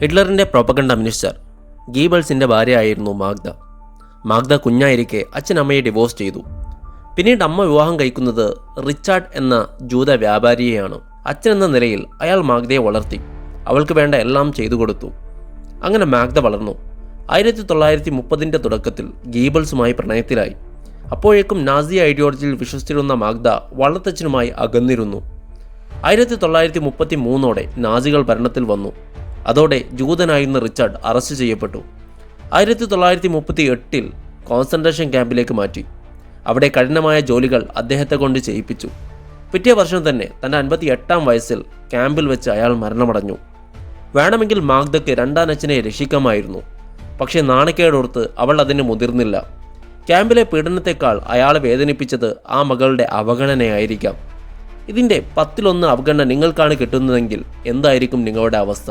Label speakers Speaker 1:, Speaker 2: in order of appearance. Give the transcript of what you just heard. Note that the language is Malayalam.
Speaker 1: ഹിറ്റ്ലറിന്റെ പ്രൊപ്പഗണ്ട മിനിസ്റ്റർ ഗീബൾസിന്റെ ഭാര്യയായിരുന്നു മാഗ്ദ. മാഗ്ദ കുഞ്ഞായിരിക്കെ അച്ഛനമ്മയെ ഡിവോഴ്സ് ചെയ്തു. പിന്നീട് അമ്മ വിവാഹം കഴിക്കുന്നത് റിച്ചാർഡ് എന്ന ജൂത വ്യാപാരിയെയാണ്. അച്ഛൻ എന്ന നിലയിൽ അയാൾ മാഗ്ദയെ വളർത്തി. അവൾക്ക് വേണ്ട എല്ലാം ചെയ്തു കൊടുത്തു. അങ്ങനെ മാഗ്ദ വളർന്നു. ആയിരത്തി തൊള്ളായിരത്തി മുപ്പതിന്റെ തുടക്കത്തിൽ ഗീബിൾസുമായി പ്രണയത്തിലായി. അപ്പോഴേക്കും നാസി ഐഡിയോളജിയിൽ വിശ്വസിച്ചിരുന്ന മാഗ്ദ വളർത്തച്ഛനുമായി അകന്നിരുന്നു. ആയിരത്തി തൊള്ളായിരത്തി മുപ്പത്തി മൂന്നോടെ നാസികൾ ഭരണത്തിൽ വന്നു. അതോടെ ജൂതനായിരുന്ന റിച്ചാർഡ് അറസ്റ്റ് ചെയ്യപ്പെട്ടു. ആയിരത്തി തൊള്ളായിരത്തി മുപ്പത്തി എട്ടിൽ കോൺസെൻട്രേഷൻ ക്യാമ്പിലേക്ക് മാറ്റി. അവിടെ കഠിനമായ ജോലികൾ അദ്ദേഹത്തെ കൊണ്ട് ചെയ്യിപ്പിച്ചു. പിറ്റേ വർഷം തന്നെ തന്റെ അൻപത്തി എട്ടാം വയസ്സിൽ ക്യാമ്പിൽ വെച്ച് അയാൾ മരണമടഞ്ഞു. വേണമെങ്കിൽ മാഗ്ദയ്ക്ക് രണ്ടാം അച്ഛനെ രക്ഷിക്കാമായിരുന്നു. പക്ഷേ നാണക്കേടോർത്ത് അവൾ അതിന് മുതിർന്നില്ല. ക്യാമ്പിലെ പീഡനത്തെക്കാൾ അയാളെ വേദനിപ്പിച്ചത് ആ മകളുടെ അവഗണനയായിരിക്കാം. ഇതിന്റെ പത്തിലൊന്ന് അവഗണന നിങ്ങൾക്കാണ് കിട്ടുന്നതെങ്കിൽ എന്തായിരിക്കും നിങ്ങളുടെ അവസ്ഥ?